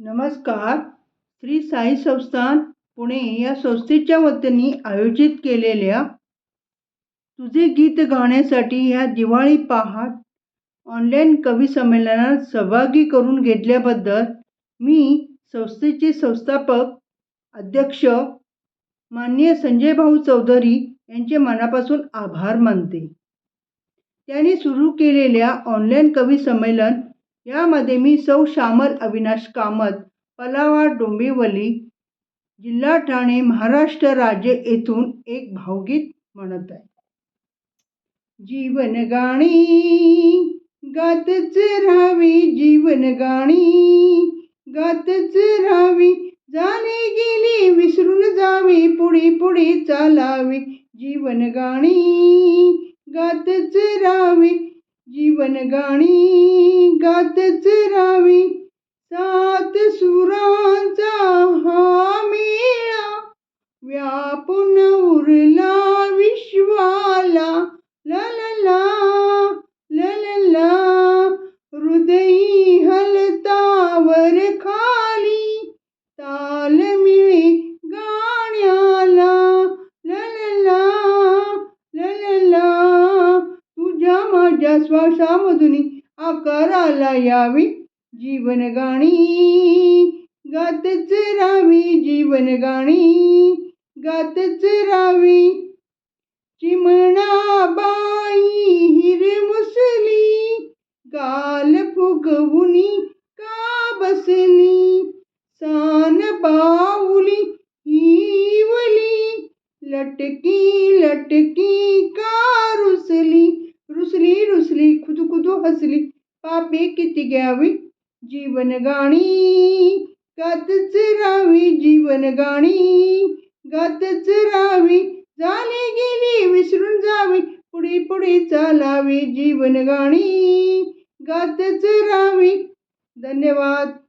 नमस्कार. श्री साई संस्थान पुणे या संस्थेच्या वतीने आयोजित केलेल्या तुझे गीत गाण्यासाठी ह्या दिवाळी पहाट ऑनलाईन कवी संमेलनात सहभागी करून घेतल्याबद्दल मी संस्थेचे संस्थापक अध्यक्ष माननीय संजय भाऊ चौधरी यांचे मनापासून आभार मानते. त्यांनी सुरू केलेल्या ऑनलाईन कवी संमेलन यामध्ये मी सौ श्यामल अविनाश कामत पलावा डोंबिवली जिल्हा ठाणे महाराष्ट्र राज्य येथून एक भावगीत म्हणत आहे. जीवन गाणी गातच राहावी जीवन गाणी गातच राहावी जाणे गेली विसरून जावी पुढे पुढे चालावी. जीवन गाणी गातच राहावी जीवन गाणी गातच राहावी सात सुरांचा हा मेळा व्यापून उरला विश्वाला ललला ललला हृदयी हलतावर खाली ताल मिळे गाण्याला. ललला ललला तुझ्या माझ्या श्वासामधून आकाराला यावी जीवन गाणी गातच राहावी जीवन गाणी गातच राहावी चिमणाबाई हिरमुसली गाल फुगवुनी का बसली. सान बाहुली हिवली लटकी लटकी पापे किती घ्यावी? जीवन गाणी गातच राहावी जीवन गाणी गातच राहावी. झाली गेली विसरून जावी. पुढे पुढे चालावी जीवन गाणी गातच राहावी. धन्यवाद.